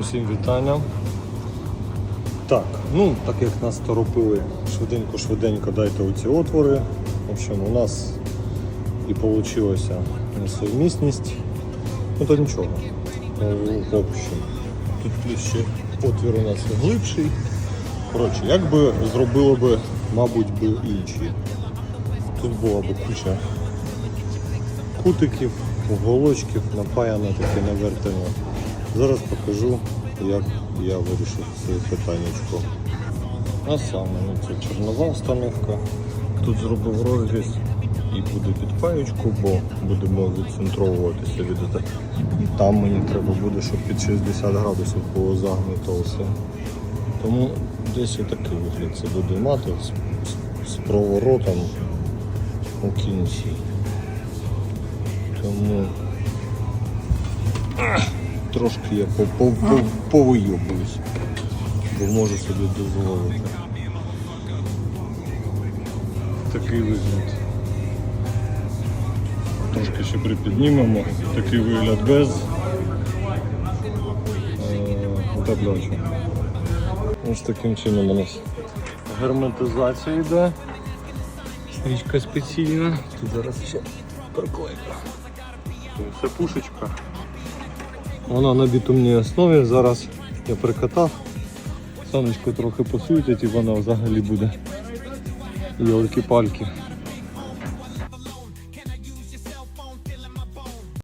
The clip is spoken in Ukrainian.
Усім вітання. Так, ну так як нас торопили швиденько-швиденько дайте оці отвори. В общем, у нас і вийшла несовмісність. Ну то нічого. Ну, В общем, тут плюс ще отвір у нас глибший. Коротше, як би зробили би, мабуть, би інші. Тут була б куча кутиків, уголочків, напаяно таке навертання. Зараз покажу, як я вирішив це питаннячко. А саме ну, це чорнова установка. Тут зробив розріз і буде під паєчку, бо будемо відцентровуватися від. Там мені треба буде, щоб під 60 градусів було загнуто все. Тому десь отакий вигляд це буде мати з, з, з проворотом у кінці. Тому трошки я по- по- по- повийобуюсь, бо можу собі дозволити. Такий вигляд. Трошки ще припіднімемо. Такий вигляд без е, утеплювача. Ось таким чином у нас герметизація йде. Стрічка спеційна. Тут зараз ще проклейка. Це пушечка. Вона на бітумній основі. Зараз я прикатав. Сонечко трохи посвітить і вона взагалі буде. Йолки-пальки.